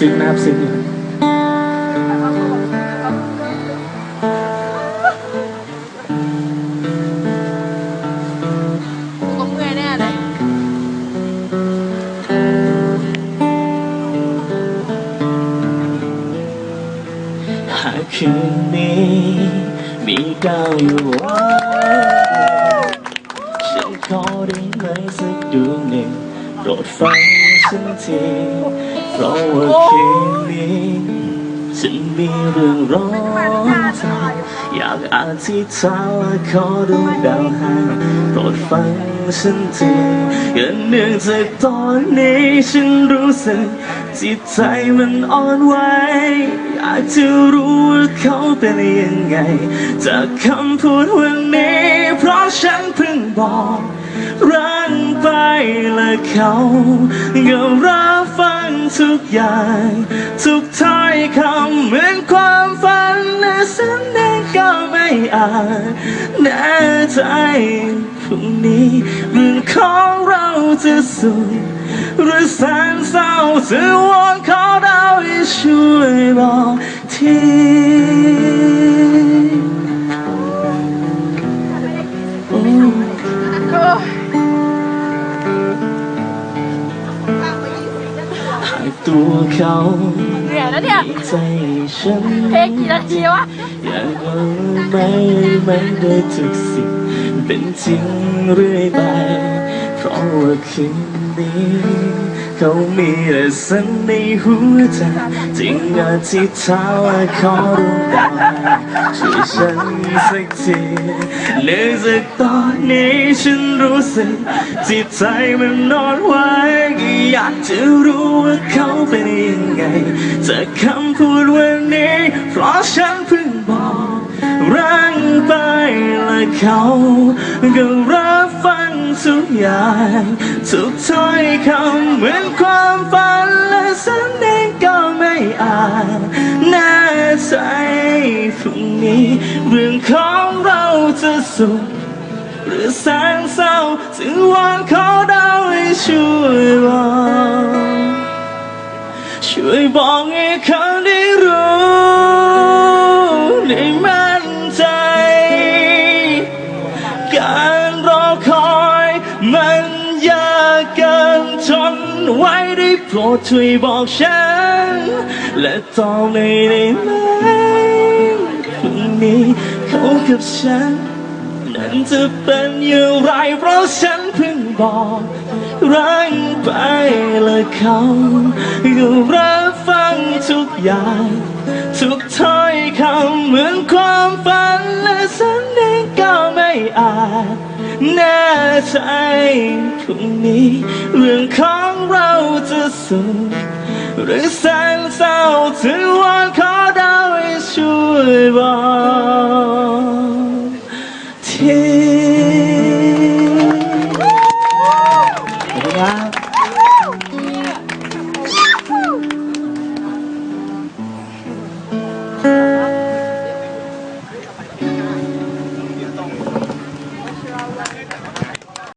ซึ้งนะครับซึ้งกูต้องเมื่อยแน่เลยหากคืนนี้ มีดาวอยู่ฉันขอได้ไหมสักดวงหนึ่งโปรดฟัง ฉันทีเพราะว่าคืนนี้ฉันมีเรื่องร้อนใจอยากอธิษฐานและขอดวงดาวให้โปรดฟังฉันทีก็เนื่องจากตอนนี้ฉันรู้สึกจิตใจมันอ่อนไหวอยากจะรู้ว่าเขาเป็นยังไง จากคำพูดวันนี้ เพราะฉันเพิ่งบอกรั และเขาก็รับฟังทุกอย่าง ทุกถ้อยคำเหมือนความฝันและสัญญาก็ไม่อาจแน่ใจพรุ่งนี้เรื่องของเราจะสุขหรือแสนเศร้าจะวอนขอดาวให้ช่วยบอกที ตัวเขาเหนื่อยแล้วเนี่ยใจฉันเพลงกี่นาทีวะอยากรู้ไหมไหมโดยทุกสิ่งเป็นจริงเรื่อยไปเพราะว่าคืนนี้เขามีแต่สันในหัวใจจริงอาทิตย์เช้าและขอดวงดาวช่วย ฉันสักทีเนื่องจากตอนนี้ฉันรู้สึกจิตใจมันนอนไหวอยากจะรู้ว่าเขาเป็นยังไงจากคำพูดวันนี้ เพราะฉันเพิ่งบอกรักไปและเขาก็รับฟังทุกอย่างทุกถ้อยคำเหมือนความฝันและสัญญาก็ไม่อาจแน่ใจ พรุ่งนี้ เรื่องของเราจะสุขหรือแสนเศร้าถึงวันขอดาวให้ช่วยบอกช่วยบอกให้เขาได้รู้ได้มั่นใจ การรอคอยมันยากเกินทนไว้ได้โปรดช่วยบอกฉัน และต่อเลยได้ไหม นี้เขากับฉัน นั้นจะเป็นอย่างไรเพราะฉันเพิ่งบอกรักไปและเขาก็รับฟังทุกอย่าง ทุกถ้อยคำเหมือนความฝันและสัญญาก็ไม่อาจแน่ใจพรุ่งนี้ เรื่องของเราจะสุขหรือแสนเศร้าถึงวันขอ 출발